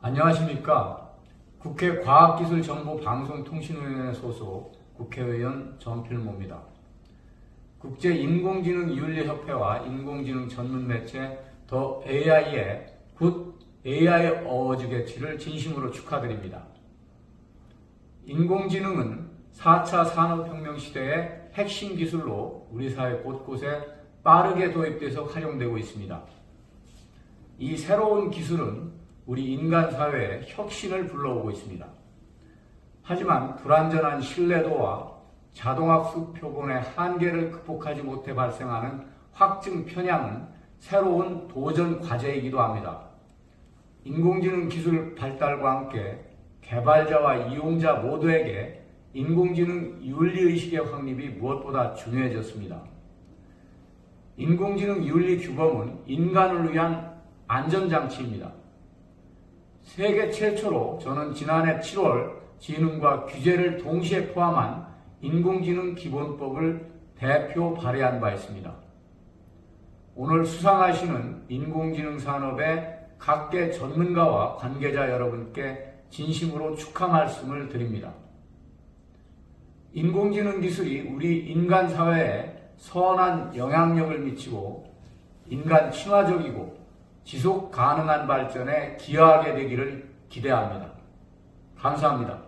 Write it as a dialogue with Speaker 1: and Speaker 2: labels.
Speaker 1: 안녕하십니까. 국회 과학기술정보방송통신위원회 소속 국회의원 전필모입니다. 국제인공지능윤리협회와 인공지능 전문 매체 더 AI의 굿 AI 어워즈 개최를 진심으로 축하드립니다. 인공지능은 4차 산업혁명 시대의 핵심 기술로 우리 사회 곳곳에 빠르게 도입돼서 활용되고 있습니다. 이 새로운 기술은 우리 인간 사회에 혁신을 불러오고 있습니다. 하지만 불완전한 신뢰도와 자동학습 표본의 한계를 극복하지 못해 발생하는 확증 편향은 새로운 도전 과제이기도 합니다. 인공지능 기술 발달과 함께 개발자와 이용자 모두에게 인공지능 윤리의식의 확립이 무엇보다 중요해졌습니다. 인공지능 윤리 규범은 인간을 위한 안전장치입니다. 세계 최초로 저는 지난해 7월 지능과 규제를 동시에 포함한 인공지능 기본법을 대표 발의한 바 있습니다. 오늘 수상하시는 인공지능 산업의 각계 전문가와 관계자 여러분께 진심으로 축하 말씀을 드립니다. 인공지능 기술이 우리 인간 사회에 선한 영향력을 미치고 인간 친화적이고 지속 가능한 발전에 기여하게 되기를 기대합니다. 감사합니다.